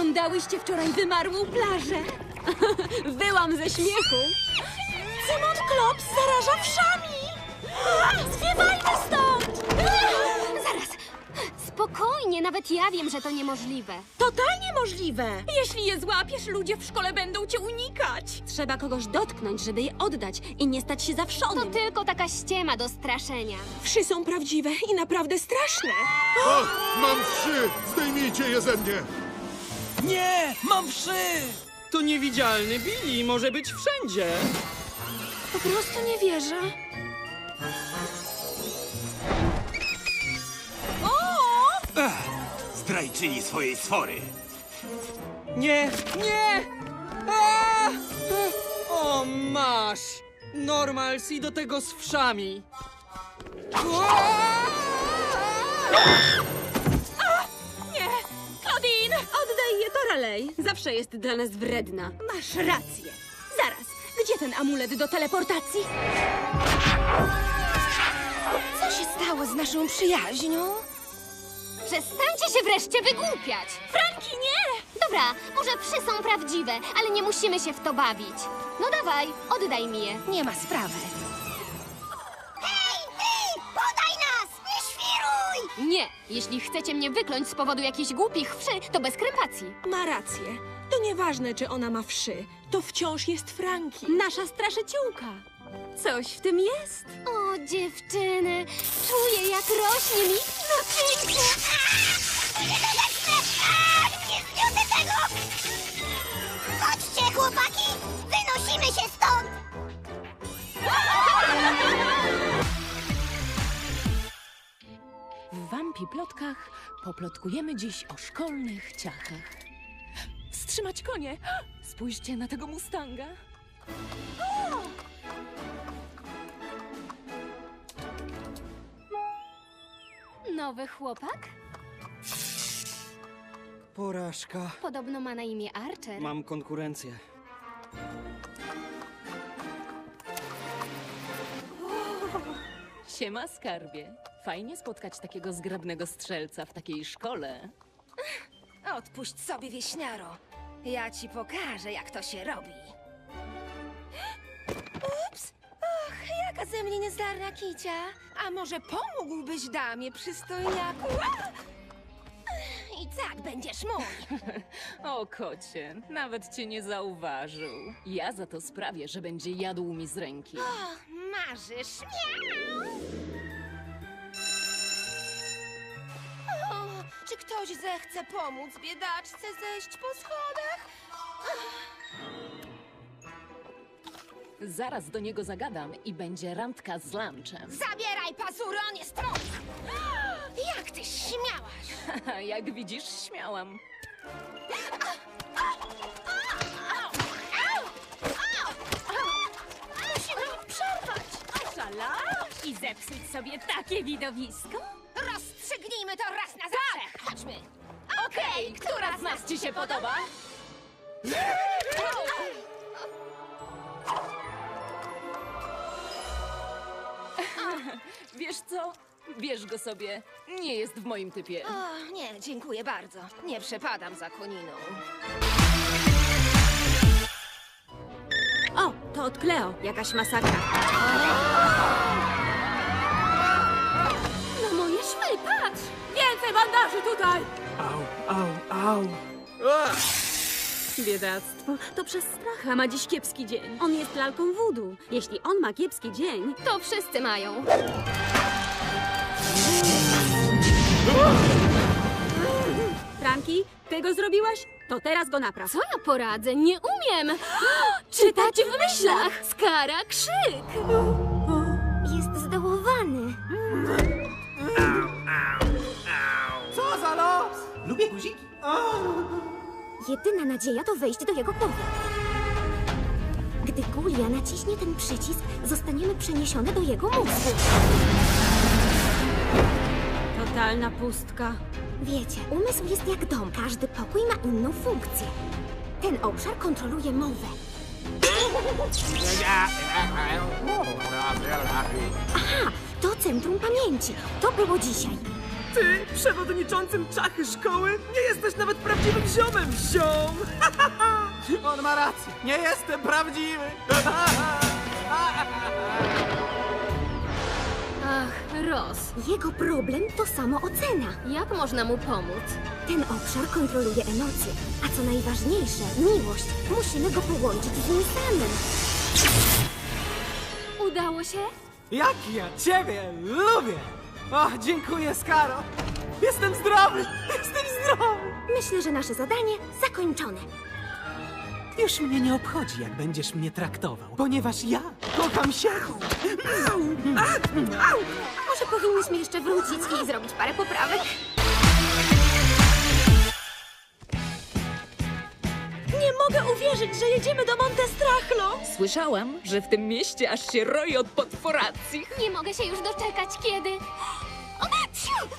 Oglądałyście wczoraj wymarłą plażę? Wyłam ze śmiechu. Cymon Klops zaraża wszami! Zwiewajmy stąd! Zaraz! Spokojnie, nawet ja wiem, że to niemożliwe. Totalnie możliwe! Jeśli je złapiesz, ludzie w szkole będą cię unikać. Trzeba kogoś dotknąć, żeby je oddać i nie stać się To zawszonym. tylko taka ściema do straszenia. Wszy są prawdziwe i naprawdę straszne. O, mam wszy! Zdejmijcie je ze mnie! Nie! Mam wszy! To niewidzialny Billy może być wszędzie. Po prostu nie wierzę. Zdrajczyni swojej sfory. Nie, nie! A! O, masz! Normals i do tego z wszami. Toralej. Zawsze jest dla nas wredna. Masz rację. Zaraz, gdzie ten amulet do teleportacji? Co się stało z naszą przyjaźnią? Przestańcie się wreszcie wygłupiać! Franki, nie! Dobra, może psy są prawdziwe, ale nie musimy się w to bawić. No dawaj, oddaj mi je. Nie ma sprawy. Nie, jeśli chcecie mnie wykląć z powodu jakichś głupich wszy, to bez krępacji. Ma rację. To nieważne, czy ona ma wszy. To wciąż jest Franki. Nasza straszyciółka. Coś w tym jest. O, dziewczyny, czuję jak rośnie mi napięcie. Chodźcie, chłopaki! Wynosimy się stąd! W Wampi Plotkach poplotkujemy dziś o szkolnych ciachach. Wstrzymać konie! Spójrzcie na tego Mustanga. Nowy chłopak? Porażka. Podobno ma na imię Archer. Mam konkurencję. Siema, skarbie. Fajnie spotkać takiego zgrabnego strzelca w takiej szkole. Odpuść sobie, wieśniaro. Ja ci pokażę, jak to się robi. Ups! Och, jaka ze mnie niezdarna kicia. A może pomógłbyś damie, przystojniaku? A! I tak będziesz mój. O, kocie, nawet cię nie zauważył. Ja za to sprawię, że będzie jadł mi z ręki. O, marzysz? Miau! Czy ktoś zechce pomóc biedaczce zejść po schodach? Zaraz do niego zagadam i będzie randka z lunchem. Zabieraj pazury, on jest mój! Jak ty śmiałaś? Jak widzisz, śmiałam. Musimy im przerwać! Szalał i zepsuć sobie takie widowisko? Rozstrzygnijmy to raz na zawsze! Chodźmy! Okej, która z nas ci się podoba? Wiesz co? Bierz go sobie. Nie jest w moim typie. O, nie, dziękuję bardzo. Nie przepadam za koniną. O, to od Cleo. Jakaś masakra. Więcej bandaży tutaj! Au, au, au. Biedactwo. To przez stracha ma dziś kiepski dzień. On jest lalką wudu. Jeśli on ma kiepski dzień, To wszyscy mają. Franki, ty go zrobiłaś? To teraz go napraw. Co ja poradzę? Nie umiem! Czytać w myślach! Skara krzyk! Jest zdołowany. Jedyna nadzieja to wejść do jego głowy. Gdy Gulia naciśnie ten przycisk, zostaniemy przeniesione do jego mózgu. Totalna pustka. Wiecie, umysł jest jak dom. Każdy pokój ma inną funkcję. Ten obszar kontroluje mowę. Aha, to centrum pamięci. To było dzisiaj. Ty, przewodniczącym czachy szkoły, nie jesteś nawet prawdziwym ziomem, ziom! On ma rację, nie jestem prawdziwy! Ach, Ros, Jego problem to samoocena. jak można mu pomóc? Ten obszar kontroluje emocje, a co najważniejsze, miłość. Musimy go połączyć z nim samym. Udało się? Jak ja ciebie lubię! O, dziękuję, Skaro! Jestem zdrowy! Jestem zdrowy! Myślę, że nasze zadanie zakończone. Już mnie nie obchodzi, jak będziesz mnie traktował, ponieważ ja kocham się! Może powinniśmy jeszcze wrócić i zrobić parę poprawek? Nie mogę uwierzyć, że jedziemy do Montestrachlo! Słyszałam, że w tym mieście aż się roi od potworacji. Nie mogę się już doczekać, kiedy... O!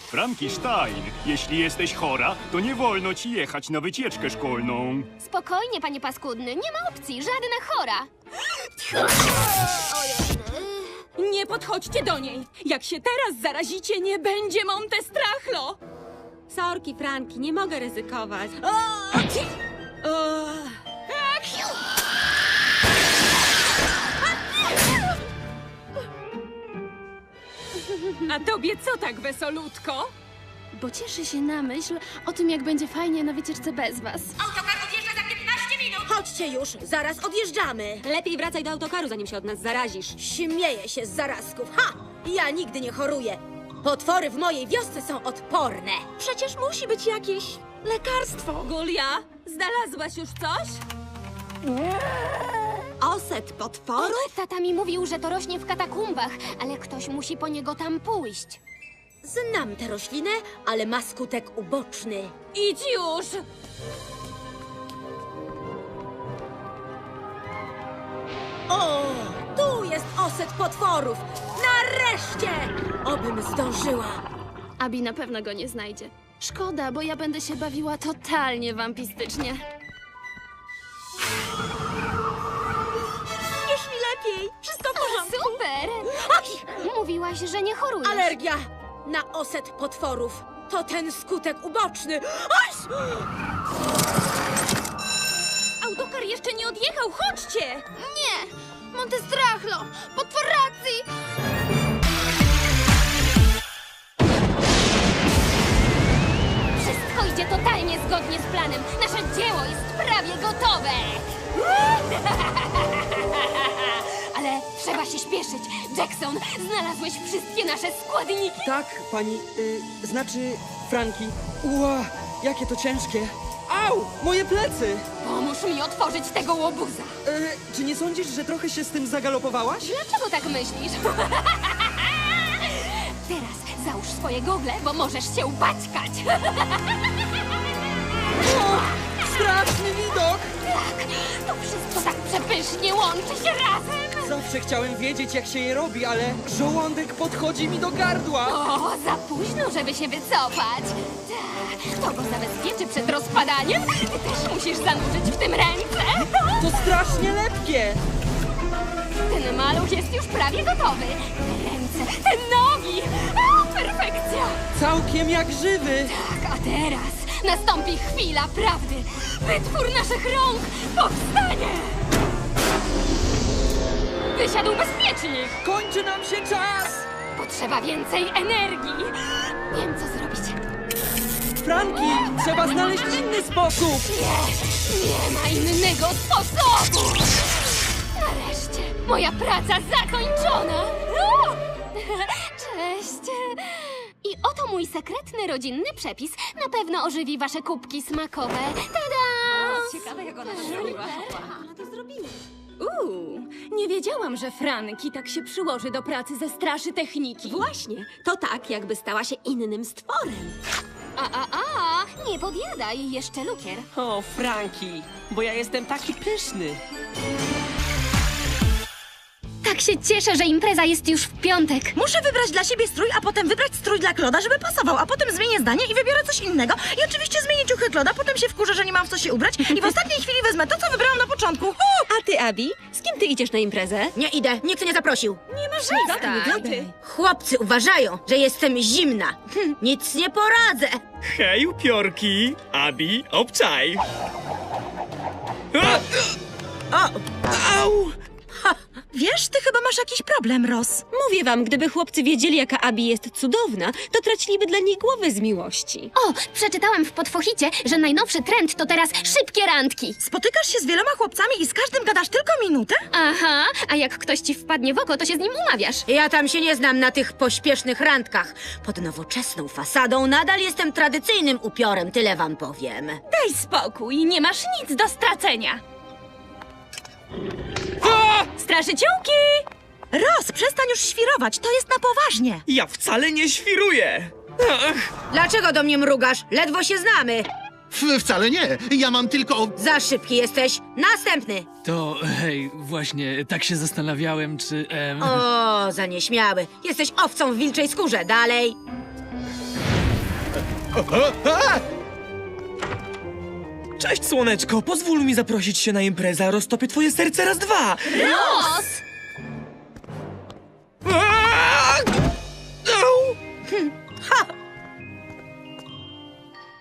Frankenstein, jeśli jesteś chora, to nie wolno ci jechać na wycieczkę szkolną. Spokojnie, panie paskudny, nie ma opcji, żadna chora. Nie podchodźcie do niej! Jak się teraz zarazicie, nie będzie Montestrachlo! Sorki, Franki, nie mogę ryzykować. O! O! A tobie co tak wesolutko? Bo cieszę się na myśl o tym, jak będzie fajnie na wycieczce bez was. Chodźcie już, zaraz odjeżdżamy. Lepiej wracaj do autokaru, zanim się od nas zarazisz. Śmieję się z zarazków. Ha! Ja nigdy nie choruję. Potwory w mojej wiosce są odporne. Przecież musi być jakieś lekarstwo. Gulia, znalazłaś już coś? Oset potworów? Tata mi mówił, że to rośnie w katakumbach, ale ktoś musi po niego tam pójść. Znam tę roślinę, ale ma skutek uboczny. Idź już! O, tu jest oset potworów! Nareszcie! Obym zdążyła. Abi na pewno go nie znajdzie. Szkoda, bo ja będę się bawiła totalnie wampistycznie. Mówiłaś, że nie chorujesz. Alergia na oset potworów. To ten skutek uboczny. Oś! Autokar jeszcze nie odjechał, chodźcie! Nie! Montestrachlo! Potworacji! Wszystko idzie totalnie zgodnie z planem. Nasze dzieło jest prawie gotowe. Trzeba się śpieszyć. Jackson, znalazłeś wszystkie nasze składniki. Tak, pani, y, znaczy Franki. Ła, jakie to ciężkie. Au, moje plecy! Pomóż mi otworzyć tego łobuza. Y, czy nie sądzisz, że trochę się z tym zagalopowałaś? Dlaczego tak myślisz? Teraz załóż swoje gogle, bo możesz się upaćkać. Straszny widok! Tak, to wszystko tak przepysznie łączy się razem. Zawsze chciałem wiedzieć, jak się je robi, ale żołądek podchodzi mi do gardła. O, za późno, żeby się wycofać. Tak, to go zabezpieczy przed rozpadaniem. Ty też musisz zanurzyć w tym ręce. To strasznie lepkie! Ten maluch jest już prawie gotowy. Te ręce, te nogi. O, perfekcja. Całkiem jak żywy! Tak, a teraz nastąpi chwila prawdy. Wytwór naszych rąk powstanie! Wysiadł bezpiecznik! Kończy nam się czas! Potrzeba więcej energii! Wiem, co zrobić. Franki, trzeba znaleźć inny sposób! Nie, nie ma innego sposobu! Nareszcie, moja praca zakończona! O! Cześć! I oto mój sekretny rodzinny przepis. Na pewno ożywi wasze kubki smakowe. Tada! Ciekawe, jak ona to zrobiła. Ona to zrobiła. Uuu, nie wiedziałam, że Franki tak się przyłoży do pracy ze straszy techniki. Właśnie, to tak, jakby stała się innym stworem. A, a, a! Nie podjadaj, jeszcze lukier. O, Franki, bo ja jestem taki pyszny. Tak się cieszę, że impreza jest już w piątek. Muszę wybrać dla siebie strój, a potem wybrać strój dla Kloda, żeby pasował, a potem zmienię zdanie i wybiorę coś innego. I oczywiście zmienię ciuchy Kloda, potem się wkurzę, że nie mam w co się ubrać i w ostatniej chwili wezmę to, co wybrałam na początku. Hu! A ty, Abi, z kim ty idziesz na imprezę? Nie idę, nikt nie zaprosił. Nie masz nic. Chłopcy uważają, że jestem zimna. Hm, nic nie poradzę. Hej, upiorki! Abi, obczaj! A! Au! Wiesz, ty chyba masz jakiś problem, Ros. Mówię wam, gdyby chłopcy wiedzieli, jaka Abi jest cudowna, to traciliby dla niej głowy z miłości. O, przeczytałam w podfochicie, że najnowszy trend to teraz szybkie randki. Spotykasz się z wieloma chłopcami i z każdym gadasz tylko minutę? Aha, a jak ktoś ci wpadnie w oko, to się z nim umawiasz. Ja tam się nie znam na tych pośpiesznych randkach. Pod nowoczesną fasadą nadal jestem tradycyjnym upiorem, tyle wam powiem. Daj spokój, nie masz nic do stracenia. Straszyciółki! Ros, przestań już świrować, to jest na poważnie. Ja wcale nie świruję! Ach, Dlaczego do mnie mrugasz? Ledwo się znamy. W, wcale nie. Ja mam tylko... Za szybki jesteś. Następny. To, hej, właśnie, tak się zastanawiałem, czy... Em... O, za nieśmiały. Jesteś owcą w wilczej skórze. Dalej. Cześć, słoneczko! Pozwól mi zaprosić się na imprezę, a roztopię twoje serce raz dwa! Au!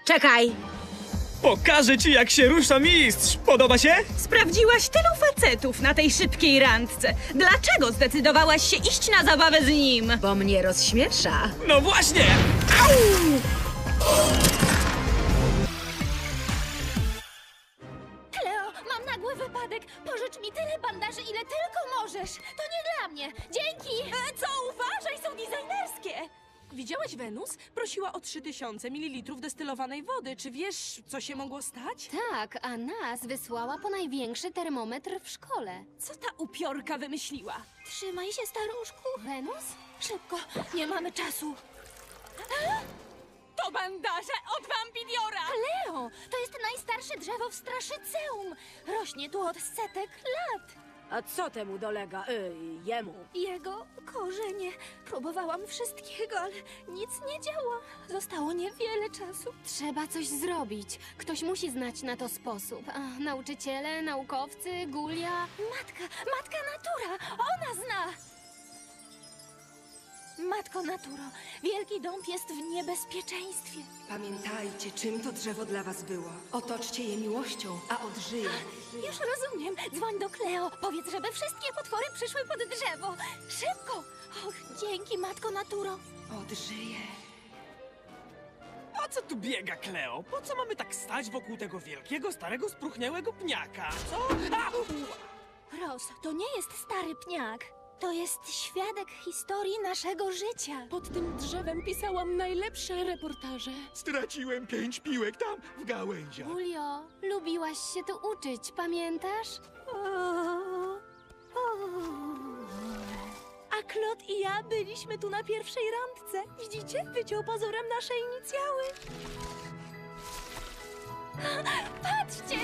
Czekaj. Pokażę ci, jak się rusza mistrz! Podoba się? Sprawdziłaś tylu facetów na tej szybkiej randce. Dlaczego zdecydowałaś się iść na zabawę z nim? Bo mnie rozśmiesza. No właśnie! Kleo, Widziałaś Wenus? Prosiła o 3000 ml destylowanej wody. Czy wiesz, co się mogło stać? Tak, a nas wysłała po największy termometr w szkole. Co ta upiorka wymyśliła? Trzymaj się, staruszku. Wenus? Szybko, nie mamy czasu. To bandaże od Vampidiora! Kleo, to jest najstarsze drzewo w Straszyceum. Rośnie tu od setek lat. A co temu dolega? Ej, jemu. Jego korzenie. Próbowałam wszystkiego, ale nic nie działa. Zostało niewiele czasu. Trzeba coś zrobić. Ktoś musi znać na to sposób. A, nauczyciele, naukowcy, Gulia. Matka, matka natura! Ona zna! Matko Naturo, wielki dąb jest w niebezpieczeństwie. Pamiętajcie, czym to drzewo dla was było. Otoczcie je miłością, a odżyje. Już rozumiem. Dzwoń do Kleo. Powiedz, żeby wszystkie potwory przyszły pod drzewo. Szybko! Och, dzięki, Matko Naturo. Odżyje. Po co tu biega, Kleo? Po co mamy tak stać wokół tego wielkiego, starego, spruchniałego pniaka? Co? Au! Ros, to nie jest stary pniak. To jest świadek historii naszego życia. Pod tym drzewem pisałam najlepsze reportaże. Straciłem pięć piłek tam, w gałęziach. Julio, lubiłaś się tu uczyć, pamiętasz? A Klot i ja byliśmy tu na pierwszej randce. Widzicie? Wyciął pozorem nasze inicjały. Patrzcie!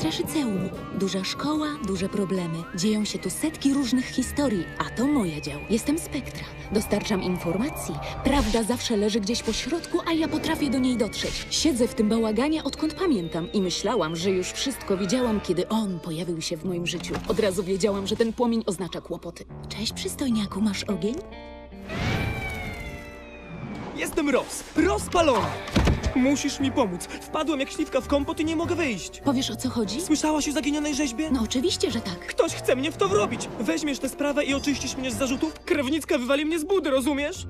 Straszyceum. Duża szkoła, duże problemy. Dzieją się tu setki różnych historii, a to moja dział. Jestem Spektra. Dostarczam informacji. Prawda zawsze leży gdzieś po środku, a ja potrafię do niej dotrzeć. Siedzę w tym bałaganie odkąd pamiętam i myślałam, że już wszystko widziałam, kiedy on pojawił się w moim życiu. Od razu wiedziałam, że ten płomień oznacza kłopoty. Cześć, przystojniaku, masz ogień? Jestem Ros. Rozpalony! Musisz mi pomóc. Wpadłem jak śliwka w kompot i nie mogę wyjść. Powiesz o co chodzi? Słyszałaś o zaginionej rzeźbie? No oczywiście, że tak. Ktoś chce mnie w to wrobić. Weźmiesz tę sprawę i oczyścisz mnie z zarzutów? Krewnicka wywali mnie z budy, rozumiesz?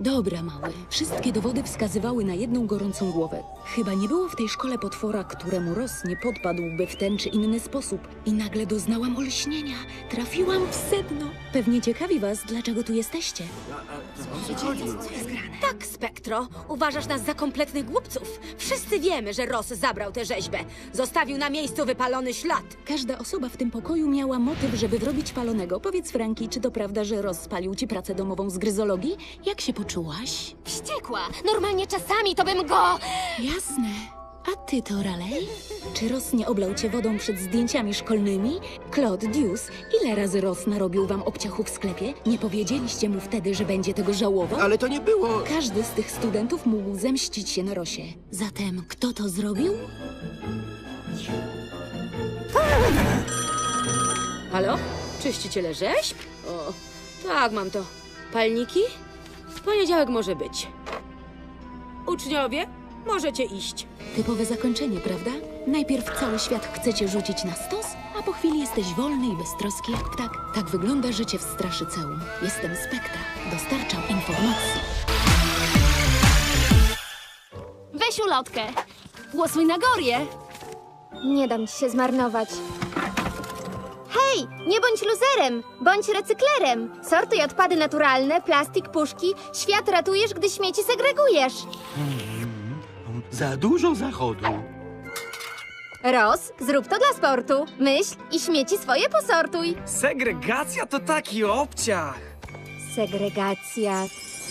Dobra, mały. Wszystkie dowody wskazywały na jedną gorącą głowę. Chyba nie było w tej szkole potwora, któremu Ros nie podpadłby w ten czy inny sposób. I nagle doznałam olśnienia. Trafiłam w sedno. Pewnie ciekawi was, dlaczego tu jesteście. Tak, Spektro. Uważasz nas za kompletnych głupców. Wszyscy wiemy, że Ross zabrał tę rzeźbę. Zostawił na miejscu wypalony ślad. Każda osoba w tym pokoju miała motyw, żeby wrobić palonego. Powiedz, Franki, czy to prawda, że Ros spalił ci pracę domową z gryzologii? Jak się poczujesz? Poczułaś? Wściekła. Normalnie czasami to bym go... Jasne. A ty to, Raleigh? Czy Ross nie oblał cię wodą przed zdjęciami szkolnymi? Claude, Deuce, ile razy Ross narobił wam obciachu w sklepie? Nie powiedzieliście mu wtedy, że będzie tego żałował? Ale to nie było... Każdy z tych studentów mógł zemścić się na Rosie. Zatem kto to zrobił? Halo? Czyściciele rzeźb? O, tak, mam to. Palniki? W poniedziałek może być. Uczniowie, możecie iść. Typowe zakończenie, prawda? Najpierw cały świat chcecie rzucić na stos, a po chwili jesteś wolny i beztroski jak ptak. Tak wygląda życie w Straszyceum. Jestem Spektra. Dostarczam informacji. Weź ulotkę. Głosuj na Gorię. Nie dam ci się zmarnować. Hej, nie bądź luzerem, bądź recyklerem. Sortuj odpady naturalne, plastik, puszki. Świat ratujesz, gdy śmieci segregujesz. Za dużo zachodu. Ros, zrób to dla sportu. Myśl i śmieci swoje posortuj. Segregacja to taki obciach. Segregacja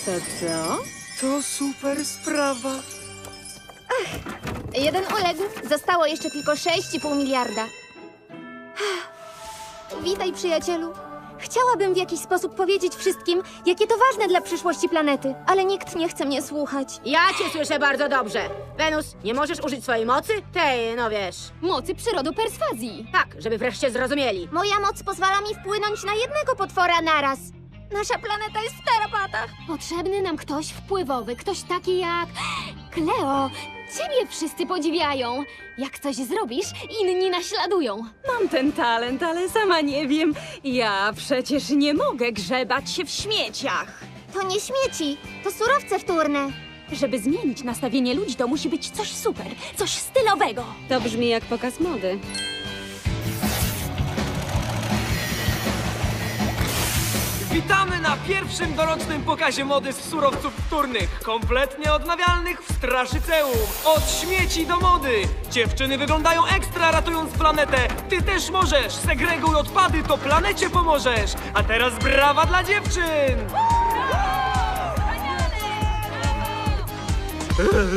to co? To super sprawa. Jeden uległ. Zostało jeszcze tylko 6,5 miliarda. Witaj, przyjacielu. Chciałabym w jakiś sposób powiedzieć wszystkim, jakie to ważne dla przyszłości planety, ale nikt nie chce mnie słuchać. Ja cię słyszę bardzo dobrze. Wenus, nie możesz użyć swojej mocy? Tej, no wiesz. Mocy przyrodu perswazji. Tak, żeby wreszcie zrozumieli. Moja moc pozwala mi wpłynąć na jednego potwora naraz. Nasza planeta jest w tarapatach. Potrzebny nam ktoś wpływowy, ktoś taki jak... Kleo, ciebie wszyscy podziwiają. Jak coś zrobisz, inni naśladują. Mam ten talent, ale sama nie wiem. Ja przecież nie mogę grzebać się w śmieciach. To nie śmieci, to surowce wtórne. Żeby zmienić nastawienie ludzi, to musi być coś super, coś stylowego. To brzmi jak pokaz mody. Witamy na pierwszym dorocznym pokazie mody z surowców wtórnych, kompletnie odnawialnych w Straszyceum. Od śmieci do mody. Dziewczyny wyglądają ekstra ratując planetę. Ty też możesz. Segreguj odpady, to planecie pomożesz. A teraz brawa dla dziewczyn.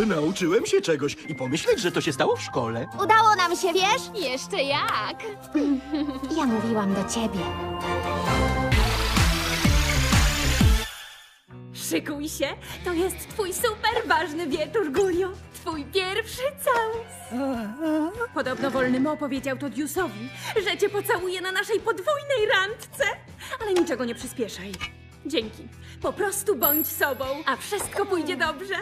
E, nauczyłem się czegoś i pomyśleć, że to się stało w szkole. Udało nam się, wiesz? Jeszcze jak? Ja mówiłam do ciebie. Szykuj się, to jest twój super ważny wieczór, Gulio. Twój pierwszy całus. Podobno wolny Mo powiedział to Diusowi, że cię pocałuje na naszej podwójnej randce. Ale niczego nie przyspieszaj. Dzięki. Po prostu bądź sobą, a wszystko pójdzie dobrze.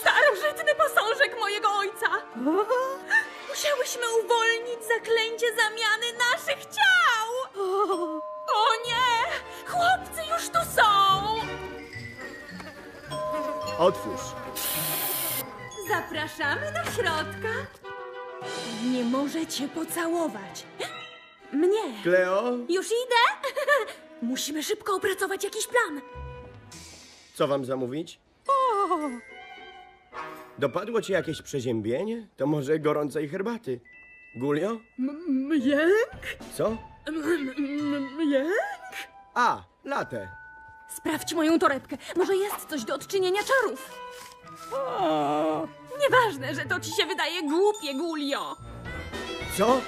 Starożytny posążek mojego ojca. Musiałyśmy uwolnić zaklęcie zamiany naszych ciał. O nie! Chłopcy już tu są! Otwórz. Zapraszamy do środka. Nie możecie pocałować. Mnie. Kleo, Już idę? Musimy szybko opracować jakiś plan. Co wam zamówić? Dopadło ci jakieś przeziębienie? To może gorącej herbaty. Gulio? Mjęk? Co? Mjęk? A, latę. Sprawdź moją torebkę. Może jest coś do odczynienia czarów. Nieważne, że to ci się wydaje głupie, Gulio. Co?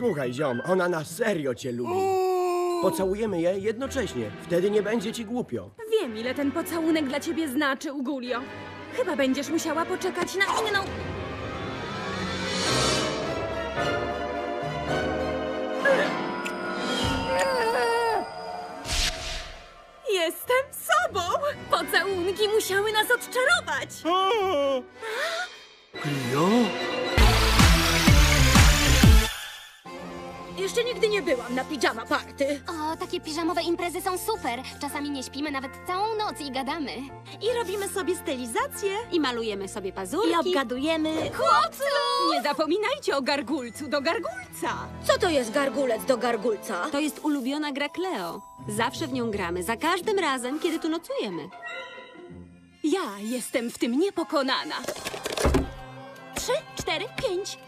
Słuchaj, ziom, ona na serio cię lubi. Pocałujemy je jednocześnie. Wtedy nie będzie ci głupio. Wiem, ile ten pocałunek dla ciebie znaczy, Ugulio. Chyba będziesz musiała poczekać na inną... Jestem sobą! Pocałunki musiały nas odczarować! Kleo? Jeszcze nigdy nie byłam na pijama party. O, takie piżamowe imprezy są super. Czasami nie śpimy nawet całą noc i gadamy. I robimy sobie stylizację. I malujemy sobie pazurki. I obgadujemy. Chłopcu! Nie zapominajcie o gargulcu do gargulca. Co to jest gargulec do gargulca? To jest ulubiona gra Cleo. Zawsze w nią gramy, za każdym razem, kiedy tu nocujemy. Ja jestem w tym niepokonana. Trzy, cztery, pięć.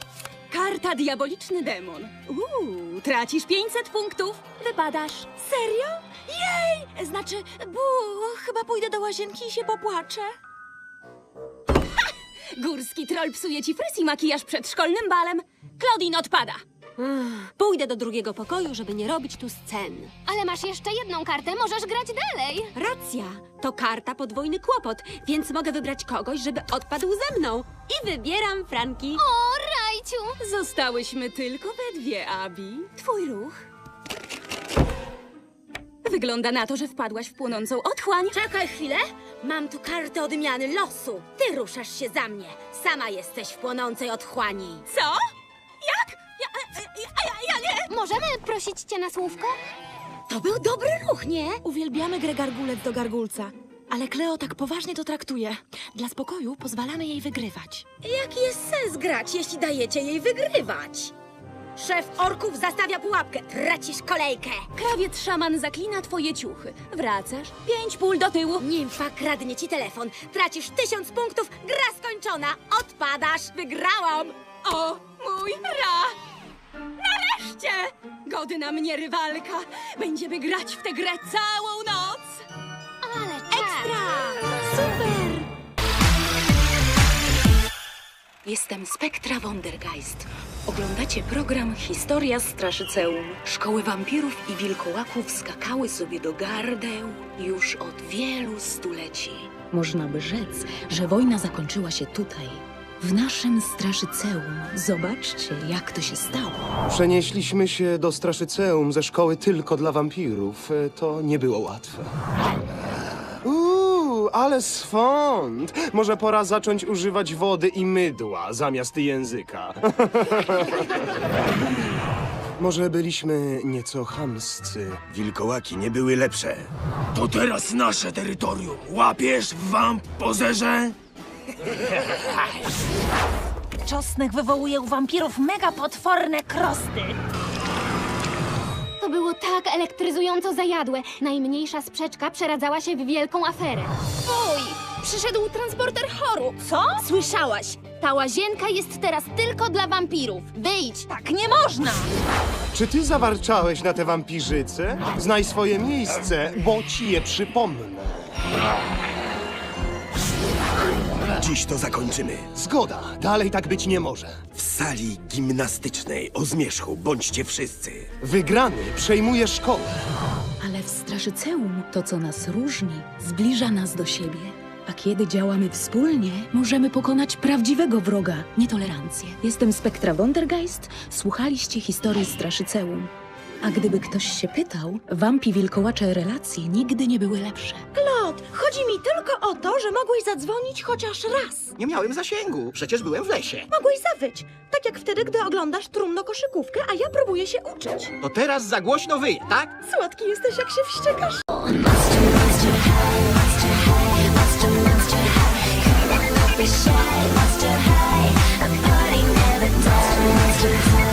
Karta Diaboliczny Demon. Uuu, tracisz 500 punktów. Wypadasz. Serio? Jej! Znaczy, bu, chyba pójdę do łazienki i się popłaczę. Górski troll psuje ci fryz i makijaż przed szkolnym balem. Claudine odpada. Pójdę do drugiego pokoju, żeby nie robić tu scen. Ale masz jeszcze jedną kartę, możesz grać dalej. Racja, to karta podwójny kłopot, więc mogę wybrać kogoś, żeby odpadł ze mną. I wybieram Franki. O, Zostałyśmy tylko we dwie, Abi. Twój ruch. Wygląda na to, że wpadłaś w płonącą otchłań. Czekaj chwilę. Mam tu kartę odmiany losu. Ty ruszasz się za mnie. Sama jesteś w płonącej otchłani. Co? Jak? Ja, ja, ja, ja nie! Możemy prosić cię na słówko? To był dobry ruch, nie? Uwielbiamy grę gargulec do gargulca. Ale Kleo tak poważnie to traktuje. Dla spokoju pozwalamy jej wygrywać. Jaki jest sens grać, jeśli dajecie jej wygrywać? Szef orków zastawia pułapkę. Tracisz kolejkę. Krawiec szaman zaklina twoje ciuchy. Wracasz, pięć pól do tyłu. Nimfa kradnie ci telefon. Tracisz tysiąc punktów. Gra skończona. Odpadasz. Wygrałam. O, mój ra! Nareszcie! Godna mnie rywalka. Będziemy grać w tę grę całą noc. Jestem Spektra Wondergeist. Oglądacie program Historia Straszyceum. Szkoły wampirów i wilkołaków skakały sobie do gardeł już od wielu stuleci. Można by rzec, że wojna zakończyła się tutaj, w naszym Straszyceum. Zobaczcie, jak to się stało. Przenieśliśmy się do Straszyceum ze szkoły tylko dla wampirów. E, To nie było łatwe. Ale swąd! Może pora zacząć używać wody i mydła zamiast języka. Może byliśmy nieco chamscy. Wilkołaki nie były lepsze. To teraz nasze terytorium. Łapiesz, wamp, pozerze? Czosnek wywołuje u wampirów mega potworne krosty. To było tak elektryzująco zajadłe. Najmniejsza sprzeczka przeradzała się w wielką aferę. Fuj! Przyszedł transporter choru. Co? Słyszałaś? Ta łazienka jest teraz tylko dla wampirów. Wyjdź! Tak nie można! Czy ty zawarczałeś na te wampirzyce? Znaj swoje miejsce, bo ci je przypomnę. Dziś to zakończymy. Zgoda, dalej tak być nie może. W sali gimnastycznej o zmierzchu bądźcie wszyscy. Wygrany przejmuje szkołę. Ale w Straszyceum to, co nas różni, zbliża nas do siebie. A kiedy działamy wspólnie, możemy pokonać prawdziwego wroga nietolerancję. Jestem Spektra Wondergeist, słuchaliście historii Straszyceum. A gdyby ktoś się pytał, wampi wilkołacze relacje nigdy nie były lepsze. Klot, chodzi mi tylko o to, że mogłeś zadzwonić chociaż raz. Nie miałem zasięgu, przecież byłem w lesie. Mogłeś zawyć. Tak jak wtedy, gdy oglądasz trumno koszykówkę, a ja próbuję się uczyć. To teraz za głośno wyje, tak? Słodki jesteś, jak się wściekasz. Be shy, monster high. A party never dies. Monster high.